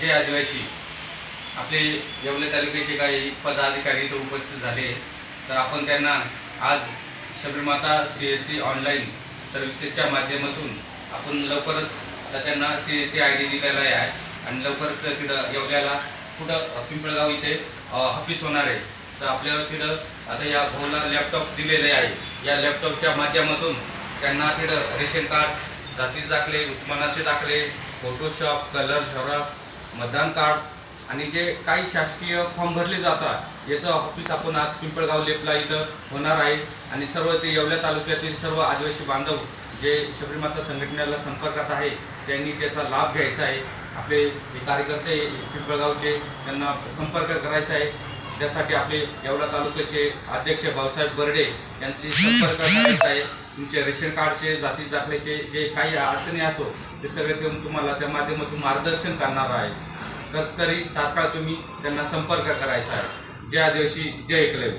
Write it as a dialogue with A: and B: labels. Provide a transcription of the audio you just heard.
A: जे आदिवासी आपले येवले तालुक्याचे काही पदाधिकारी इथं उपस्थित झाले. तर आपण त्यांना आज Shabarimata C S C online सर्व्हिसेसच्या माध्यमातून आपण लवकरच त्यांना C S C I D दिलेला आहे आणि लवकरच तिथं येवल्याला पुढं पिंपळगाव इथे ऑफिस होणार आहे. तर आपल्याला तिथं आता या भाऊला लॅपटॉप दिलेले आहे. या लॅपटॉपच्या माध्यमातून त्यांना तिथं रेशन कार्ड जातीचे दाखले उत्पन्नाचे दाखले फोटोशॉप कलर झेरॉक्स मतदान कार्ड आणि जे काही शासकीय फॉर्म भरले जातात याचं ऑफिस आपण आज पिंपळगाव लेपला इथं होणार आहे. आणि सर्व ते येवल्या तालुक्यातील सर्व आदिवासी बांधव जे शबरीमाता संघटनेला संपर्कात आहे त्यांनी त्याचा लाभ घ्यायचा आहे. आपले हे कार्यकर्ते पिंपळगावचे त्यांना संपर्क करायचा आहे. त्यासाठी आपले येवला तालुक्याचे अध्यक्ष भाऊसाहेब बर्डे यांची संपर्क करायचा आहे. तुमचे रेशन कार्डचे जाती दाखल्याचे जे काही अडचणी असो ते सगळे ते तुम्हाला त्या माध्यमातून मार्गदर्शन करणार आहे. तर तरी तात्काळ तुम्ही त्यांना संपर्क करायचा आहे. जय आदिवासी जय एकलव्य.